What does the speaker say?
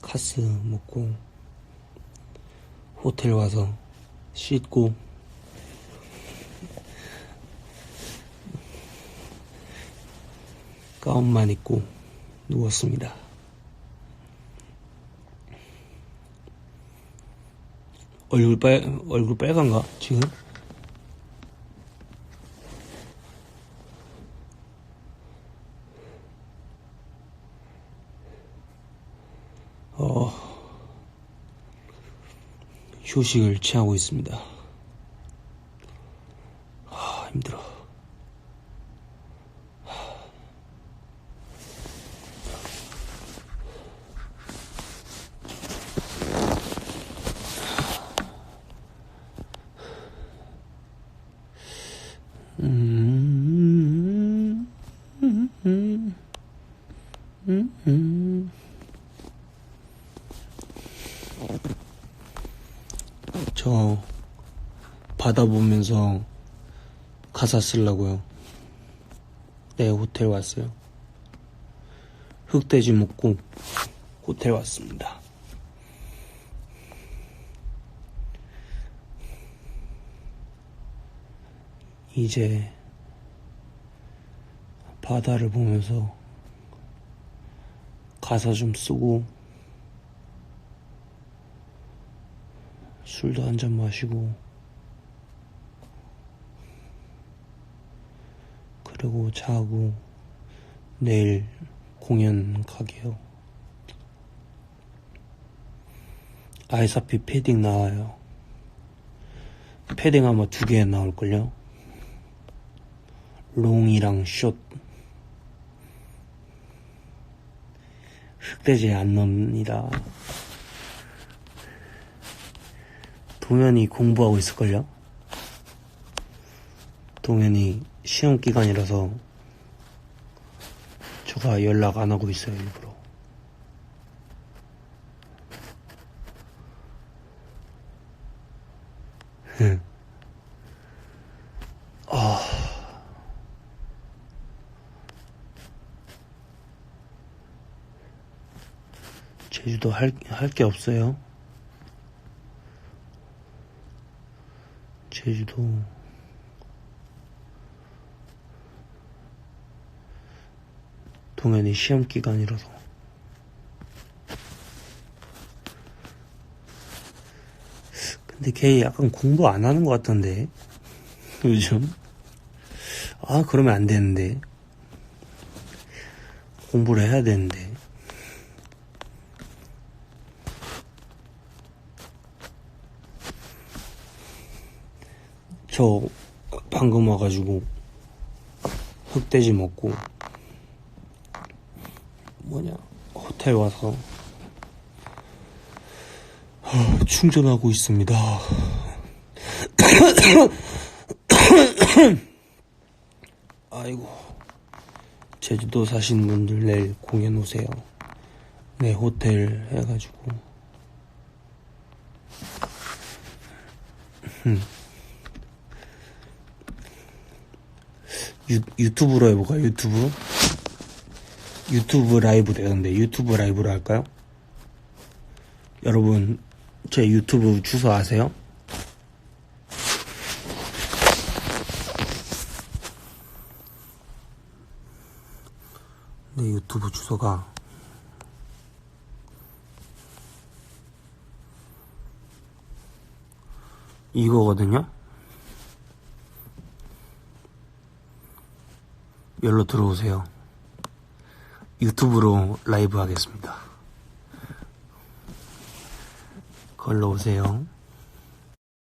카스 먹고 호텔 와서 씻고 가운만 입고 누웠습니다. 얼굴 빨 얼굴 빨간가 지금? 휴식을 취하고 있습니다. 아 힘들어. 음, 음, 음, 음, 음. 저 바다 보면서 가사 쓰려고요. 네, 호텔 왔어요. 흑돼지 먹고 호텔 왔습니다. 이제 바다를 보면서 가사 좀 쓰고 술도 한 잔 마시고 그리고 자고 내일 공연 가게요. 아이사피 패딩 나와요. 패딩 아마 두 개 나올걸요? 롱이랑 숏. 흑돼지 안 넣습니다. 동현이 공부하고 있을걸요? 동현이 시험 기간이라서 저가 연락 안 하고 있어요, 일부러. 아. 제주도 할, 할 게 없어요. 제주도. 동현이 시험 기간이라서. 근데 걔 약간 공부 안 하는 것 같던데. 요즘. 아 그러면 안 되는데. 공부를 해야 되는데 저 방금 와가지고 흑돼지 먹고 뭐냐 호텔 와서 하, 충전하고 있습니다. 아이고 제주도 사시는 분들 내일 공연 오세요. 네 호텔 해가지고 음. 유, 유 튜브로 해볼까요? 유튜브? 유튜브 라이브 되는데 유튜브 라이브로 할까요? 여러분 제 유튜브 주소 아세요? 내 유튜브 주소가 이거거든요? 열로 들어오세요. 유튜브로 라이브 하겠습니다. 걸러 오세요.